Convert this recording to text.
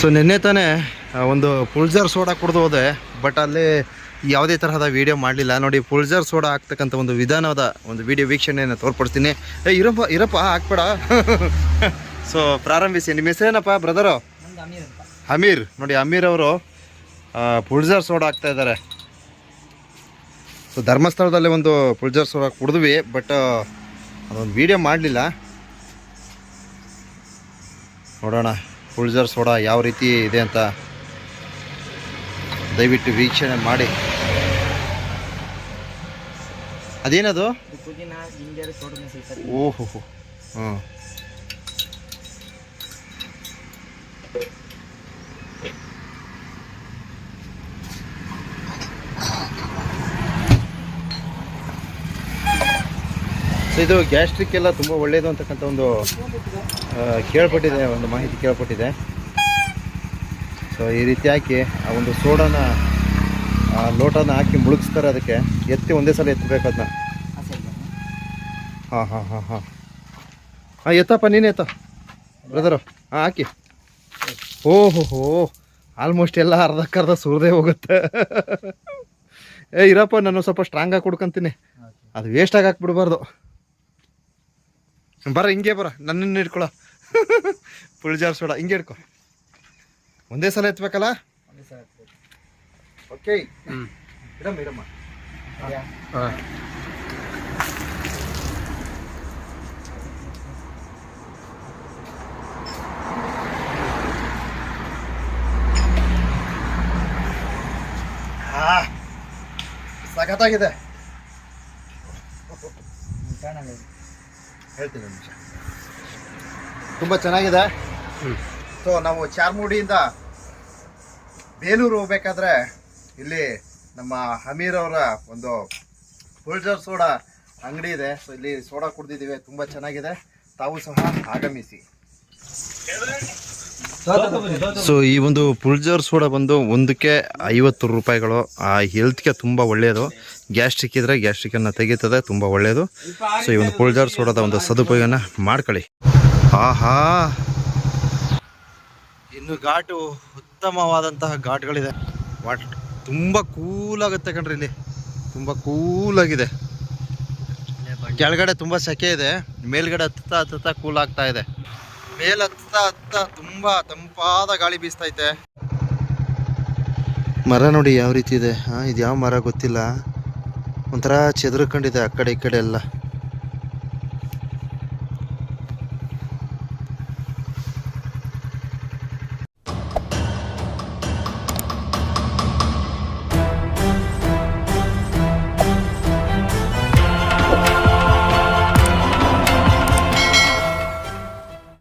So ನಿನ್ನೆ ತಾನೇ ಒಂದು ಪುಲ್ಜರ್ ಸೋಡಾ ಕುಡ್ದು ಹೋದೆ ಬಟ್ ಅಲ್ಲಿ ಯಾವುದೇ ತರಹದ ವೀಡಿಯೋ ಮಾಡಲಿಲ್ಲ. ನೋಡಿ ಪುಲ್ಜರ್ ಸೋಡಾ ಹಾಕ್ತಕ್ಕಂಥ ಒಂದು ವಿಧಾನದ ಒಂದು ವಿಡಿಯೋ ವೀಕ್ಷಣೆಯನ್ನು ತೋರ್ಪಡ್ತೀನಿ ಏ ಇರಪ್ಪ ಇರಪ್ಪ ಹಾಕ್ಬೇಡ. ಸೊ ಪ್ರಾರಂಭಿಸಿ. ನಿಮ್ಮ ಹೆಸರೇನಪ್ಪ ಬ್ರದರು ಅಮೀರ್ ನೋಡಿ ಅಮೀರ್ ಅವರು ಪುಲ್ಜರ್ ಸೋಡಾ ಹಾಕ್ತಾ ಇದ್ದಾರೆ. ಸೊ ಧರ್ಮಸ್ಥಳದಲ್ಲಿ ಒಂದು ಪುಲ್ಜರ್ ಸೋಡಾ ಕುಡಿದ್ವಿ ಬಟ್ ಅದೊಂದು ವೀಡಿಯೋ ಮಾಡಲಿಲ್ಲ. ನೋಡೋಣ. ಪುಲ್ಜರ್ ಸೋಡಾ ಯಾವ ರೀತಿ ಇದೆ ಅಂತ ದಯವಿಟ್ಟು ವೀಕ್ಷಣೆ ಮಾಡಿ. ಅದೇನದು? ಓಹೋ ಹಾಂ ಇದು ಗ್ಯಾಸ್ಟ್ರಿಕ್ ಎಲ್ಲ ತುಂಬ ಒಳ್ಳೆಯದು ಅಂತಕ್ಕಂಥ ಒಂದು ಕೇಳ್ಪಟ್ಟಿದೆ ಒಂದು ಮಾಹಿತಿ ಕೇಳ್ಪಟ್ಟಿದೆ. ಸೊ ಈ ರೀತಿ ಹಾಕಿ ಆ ಒಂದು ಸೋಡಾನ ಆ ಲೋಟನ ಹಾಕಿ ಮುಳುಗಿಸ್ತಾರೆ ಅದಕ್ಕೆ. ಎತ್ತಿ ಒಂದೇ ಸಲ ಎತ್ತಬೇಕು ಅದನ್ನ ಹಾಂ ಹಾಂ ಹಾಂ ಹಾಂ. ಹಾಂ ಎತ್ತಪ್ಪ ನೀನು ಎತ್ತ. ಬ್ರದರು ಹಾಂ ಹಾಕಿ. ಓ ಹೋ ಆಲ್ಮೋಸ್ಟ್ ಎಲ್ಲ ಅರ್ಧಕ್ಕರ್ಧ ಸುರದೇ ಹೋಗುತ್ತೆ. ಏ ಇರಪ್ಪ ನಾನು ಸ್ವಲ್ಪ ಸ್ಟ್ರಾಂಗಾಗಿ ಕುಡ್ಕೊಂತೀನಿ. ಅದು ವೇಸ್ಟಾಗಿ ಹಾಕ್ಬಿಡ್ಬಾರ್ದು. ಬರ ಹಿಂಗೆ ಬರ ನನ್ನನ್ನು ಹಿಡ್ಕೊಳ. ಪುಳಿಜಾರ್ ಸೋಡ ಹಿಂಗೆ ಹಿಡ್ಕೊ. ಒಂದೇ ಸಲ ಎತ್ಬೇಕಲ್ಲ? ಒಂದೇ ಸಲ ಹಾಕ್ಬೇಕು. ಓಕೆ. ಇಡಮ್ಮ ಇಡಮ್ಮ? ಆ, ಸಖತ್ತಾಗಿದೆ. ಹೇಳ್ತೀನಿ ನಿಮಿಷ. ತುಂಬ ಚೆನ್ನಾಗಿದೆ. ಸೊ ನಾವು ಚಾರ್ಮುಡಿಯಿಂದ ಬೇಲೂರು ಹೋಗ್ಬೇಕಾದ್ರೆ ಇಲ್ಲಿ ನಮ್ಮ ಹಮೀರ್ ಅವರ ಒಂದು ಫುಲ್ಜರ್ ಸೋಡಾ ಅಂಗಡಿ ಇದೆ. ಸೊ ಇಲ್ಲಿ ಸೋಡಾ ಕುಡ್ದಿದ್ದೀವಿ. ತುಂಬ ಚೆನ್ನಾಗಿದೆ. ತಾವು ಸಹ ಆಗಮಿಸಿ. ಸೊ ಈ ಒಂದು ಪುಲ್ಜರ್ ಸೋಡಾ ಬಂದು ಒಂದಕ್ಕೆ ಐವತ್ತು ರೂಪಾಯಿಗಳು. ಆ ಹೆಲ್ತ್ಗೆ ತುಂಬ ಒಳ್ಳೆಯದು ಗ್ಯಾಸ್ಟ್ರಿಕ್ ಇದ್ರೆ ಗ್ಯಾಸ್ಟ್ರಿಕನ್ನು ತೆಗೀತದೆ, ತುಂಬ ಒಳ್ಳೆಯದು ಸೊ ಈ ಒಂದು ಪುಲ್ಜರ್ ಸೋಡಾದ ಒಂದು ಸದುಪಯೋಗನ ಮಾಡ್ಕೊಳ್ಳಿ. ಆಹಾ! ಇನ್ನು ಘಾಟು ಉತ್ತಮವಾದಂತಹ ಘಾಟ್ಗಳಿದೆ. ವಾಟ್ ತುಂಬ ಕೂಲಾಗುತ್ತೆ ಕಣ್ರಿ ಇಲ್ಲಿ. ತುಂಬ ಕೂಲಾಗಿದೆ ಕೆಳಗಡೆ ತುಂಬ ಸೆಕೆ ಇದೆ. ಮೇಲ್ಗಡೆ ಹತ್ತುತ್ತಾ ಹತ್ತುತ್ತಾ ಕೂಲ್ ಆಗ್ತಾ ಇದೆ. ಮೇಲ್ ಹತ್ತ ಹತ್ತ ತುಂಬ ತಂಪಾದ ಗಾಳಿ ಬೀಸ್ತೈತೆ ಮರ ನೋಡಿ ಯಾವ ರೀತಿ ಇದೆ? ಇದು ಯಾವ ಮರ ಗೊತ್ತಿಲ್ಲ. ಒಂಥರ ಚೆದರ್ಕೊಂಡಿದೆ ಆ ಕಡೆ ಈ ಕಡೆ ಎಲ್ಲ.